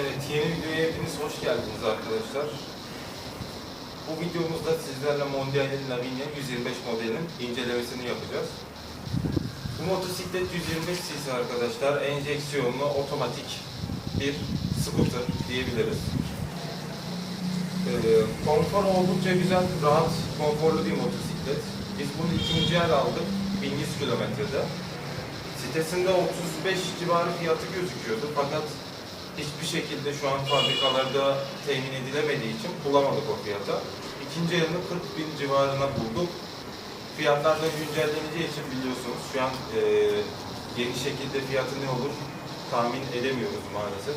Evet, yeni videoya hepiniz hoş geldiniz arkadaşlar. Bu videomuzda sizlerle Mondial'in Lavinia 125 modelinin incelemesini yapacağız. Bu motosiklet 125 cc arkadaşlar, enjeksiyonlu otomatik bir scooter diyebiliriz. Ee, konfor oldukça güzel, rahat, konforlu bir motosiklet. Biz bunu ikinci el aldık, 1100 kilometrede. Sitesinde 35 civarı fiyatı gözüküyordu fakat hiçbir şekilde şu an fabrikalarda temin edilemediği için bulamadık o fiyata. İkinci elini 40 bin civarına bulduk. Fiyatlar da güncelleneceği için biliyorsunuz şu an e, yeni şekilde fiyatı ne olur tahmin edemiyoruz maalesef.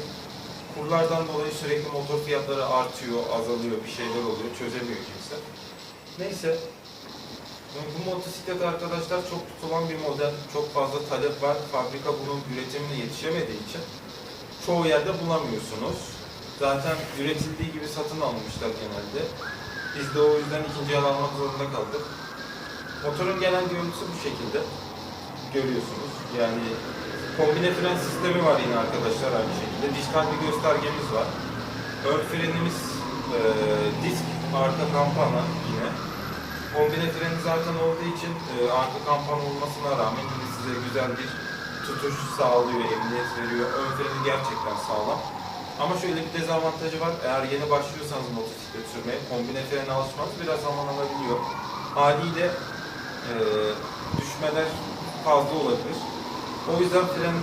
Kurlardan dolayı sürekli motor fiyatları artıyor, azalıyor, bir şeyler oluyor, çözemiyor kimse. Neyse, bu motosiklet arkadaşlar çok tutulan bir model, çok fazla talep var. Fabrika bunun üretimine yetişemediği için çoğu yerde bulamıyorsunuz. Zaten üretildiği gibi satın almışlar genelde. Biz de o yüzden ikinci el almak zorunda kaldık. Motorun genel görüntüsü bu şekilde. Görüyorsunuz. Yani kombine fren sistemi var yine arkadaşlar aynı şekilde. Dijital bir göstergemiz var. Ön frenimiz e, disk, arka kampana yine. Kombine freni zaten olduğu için e, arka kampana olmasına rağmen yine size güzel bir tutuş sağlıyor, emniyet veriyor. Ön freni gerçekten sağlam. Ama şöyle bir dezavantajı var. Eğer yeni başlıyorsanız motosiklet sürmeye, kombine frene alışmanız biraz zaman alabiliyor. Haliyle e, düşmeler fazla olabilir. O yüzden fren,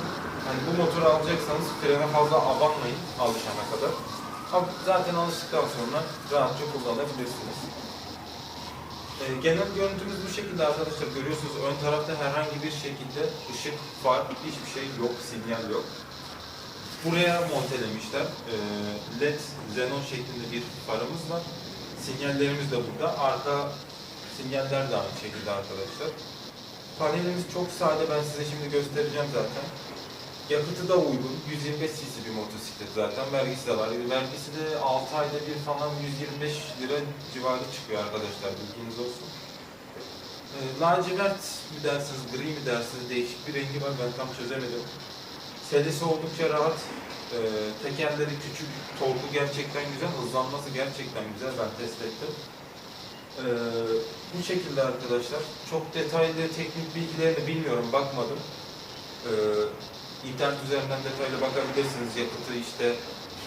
hani bu motoru alacaksanız frene fazla abanmayın alışana kadar. Ama zaten alıştıktan sonra rahatça kullanabilirsiniz. E, genel görüntümüz bu şekilde arkadaşlar. Görüyorsunuz ön tarafta herhangi bir şekilde ışık, far, hiçbir şey yok, sinyal yok. Buraya montelemişler. E, LED xenon şeklinde bir farımız var. Sinyallerimiz de burada. Arka sinyaller de aynı şekilde arkadaşlar. Panelimiz çok sade. Ben size şimdi göstereceğim zaten. Yakıtı da uygun. 125 cc bir motosiklet zaten. Vergisi de var. Vergisi de 6 ayda bir falan 125 lira civarı çıkıyor arkadaşlar. Bilginiz olsun. E, lacivert mi dersiniz, gri mi dersiniz değişik bir rengi var. Ben tam çözemedim. Selesi oldukça rahat. E, tekerleri küçük. Torku gerçekten güzel. Hızlanması gerçekten güzel. Ben test ettim. E, bu şekilde arkadaşlar. Çok detaylı teknik bilgilerini bilmiyorum. Bakmadım. E, İnternet üzerinden detaylı bakabilirsiniz. Yakıtı işte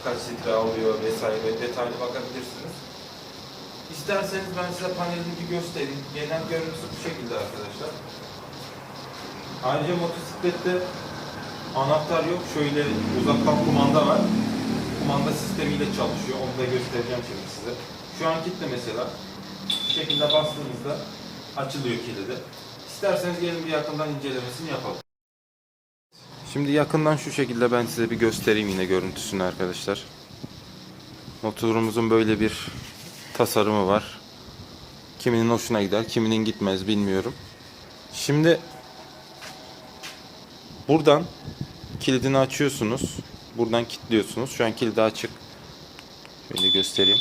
kaç litre alıyor vesaire detaylı bakabilirsiniz. İsterseniz ben size panelini bir göstereyim. Genel görüntüsü bu şekilde arkadaşlar. Ayrıca motosiklette anahtar yok. Şöyle uzaktan kumanda var. Kumanda sistemiyle çalışıyor. Onu da göstereceğim şimdi size. Şu an kilitli mesela. Bu şekilde bastığınızda açılıyor kilidi. İsterseniz gelin bir yakından incelemesini yapalım. Şimdi yakından şu şekilde ben size bir göstereyim yine görüntüsünü arkadaşlar. Motorumuzun böyle bir tasarımı var. Kiminin hoşuna gider, kiminin gitmez bilmiyorum. Şimdi buradan kilidini açıyorsunuz. Buradan kilitliyorsunuz. Şu an kilidi açık. Şöyle göstereyim.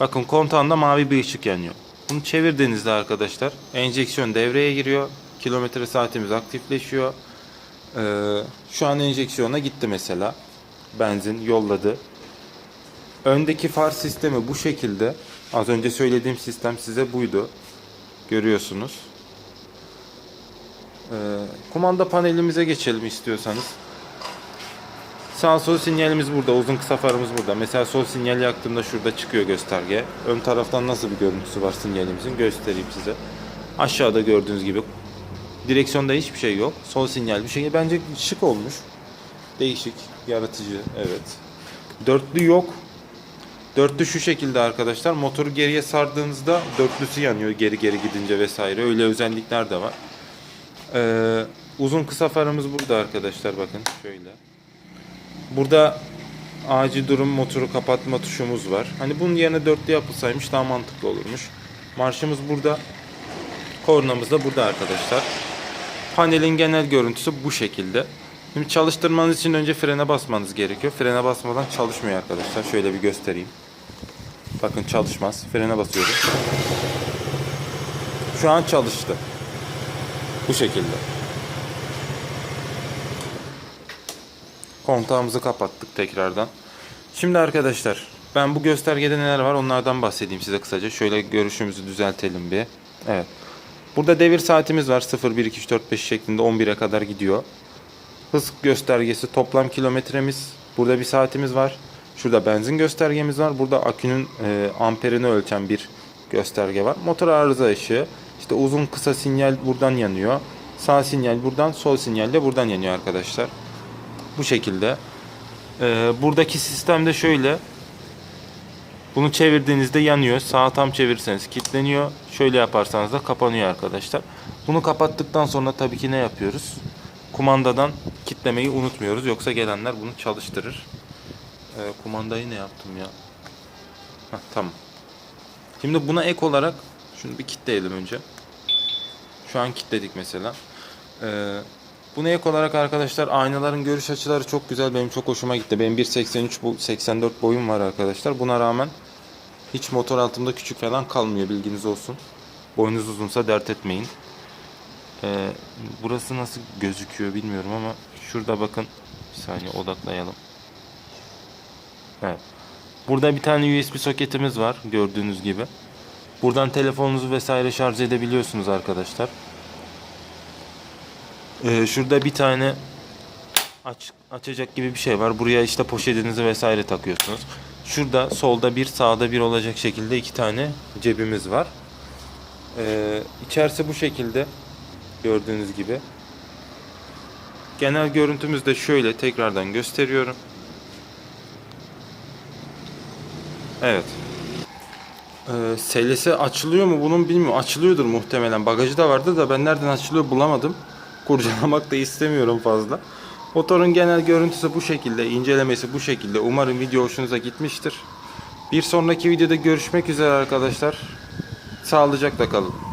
Bakın kontağında mavi bir ışık yanıyor. Bunu çevirdiğinizde arkadaşlar enjeksiyon devreye giriyor. Kilometre saatimiz aktifleşiyor. Ee, şu an enjeksiyona gitti mesela. Benzin yolladı. Öndeki far sistemi bu şekilde. Az önce söylediğim sistem size buydu. Görüyorsunuz. Ee, kumanda panelimize geçelim istiyorsanız. Sağ sol sinyalimiz burada. Uzun kısa farımız burada. Mesela sol sinyal yaktığımda şurada çıkıyor gösterge. Ön taraftan nasıl bir görüntüsü var sinyalimizin göstereyim size. Aşağıda gördüğünüz gibi Direksiyonda hiçbir şey yok. Sol sinyal bir şey. Bence şık olmuş. Değişik, yaratıcı. Evet. Dörtlü yok. Dörtlü şu şekilde arkadaşlar. Motoru geriye sardığınızda dörtlüsü yanıyor geri geri gidince vesaire. Öyle özellikler de var. Ee, uzun kısa farımız burada arkadaşlar bakın şöyle. Burada acil durum motoru kapatma tuşumuz var. Hani bunun yerine dörtlü yapılsaymış daha mantıklı olurmuş. Marşımız burada. Kornamız da burada arkadaşlar. Panelin genel görüntüsü bu şekilde. Şimdi çalıştırmanız için önce frene basmanız gerekiyor. Frene basmadan çalışmıyor arkadaşlar. Şöyle bir göstereyim. Bakın çalışmaz. Frene basıyorum. Şu an çalıştı. Bu şekilde. Kontağımızı kapattık tekrardan. Şimdi arkadaşlar ben bu göstergede neler var onlardan bahsedeyim size kısaca. Şöyle görüşümüzü düzeltelim bir. Evet. Burada devir saatimiz var. 0, 1, 2, 3, 4, 5 şeklinde 11'e kadar gidiyor. Hız göstergesi toplam kilometremiz. Burada bir saatimiz var. Şurada benzin göstergemiz var. Burada akünün e, amperini ölçen bir gösterge var. Motor arıza ışığı. İşte uzun kısa sinyal buradan yanıyor. Sağ sinyal buradan, sol sinyal de buradan yanıyor arkadaşlar. Bu şekilde. E, buradaki sistemde şöyle. Bunu çevirdiğinizde yanıyor. Sağa tam çevirirseniz kilitleniyor. Şöyle yaparsanız da kapanıyor arkadaşlar. Bunu kapattıktan sonra tabii ki ne yapıyoruz? Kumandadan kitlemeyi unutmuyoruz. Yoksa gelenler bunu çalıştırır. Ee, kumandayı ne yaptım ya? Heh, tamam. Şimdi buna ek olarak şunu bir kitleyelim önce. Şu an kitledik mesela. Ee, buna ek olarak arkadaşlar aynaların görüş açıları çok güzel. Benim çok hoşuma gitti. Benim 1.83 bu 84 boyum var arkadaşlar. Buna rağmen hiç motor altımda küçük falan kalmıyor bilginiz olsun. Boyunuz uzunsa dert etmeyin. Ee, burası nasıl gözüküyor bilmiyorum ama şurada bakın bir saniye odaklayalım. Evet. Burada bir tane USB soketimiz var gördüğünüz gibi. Buradan telefonunuzu vesaire şarj edebiliyorsunuz arkadaşlar. Ee, şurada bir tane aç, açacak gibi bir şey var. Buraya işte poşetinizi vesaire takıyorsunuz. Şurada solda bir sağda bir olacak şekilde iki tane cebimiz var. Ee, içerisi bu şekilde gördüğünüz gibi. Genel görüntümüz de şöyle tekrardan gösteriyorum. Evet. Ee, selesi açılıyor mu bunun bilmiyorum. Açılıyordur muhtemelen. Bagajı da vardı da ben nereden açılıyor bulamadım. Kurcalamak da istemiyorum fazla. Motorun genel görüntüsü bu şekilde, incelemesi bu şekilde. Umarım video hoşunuza gitmiştir. Bir sonraki videoda görüşmek üzere arkadaşlar. Sağlıcakla kalın.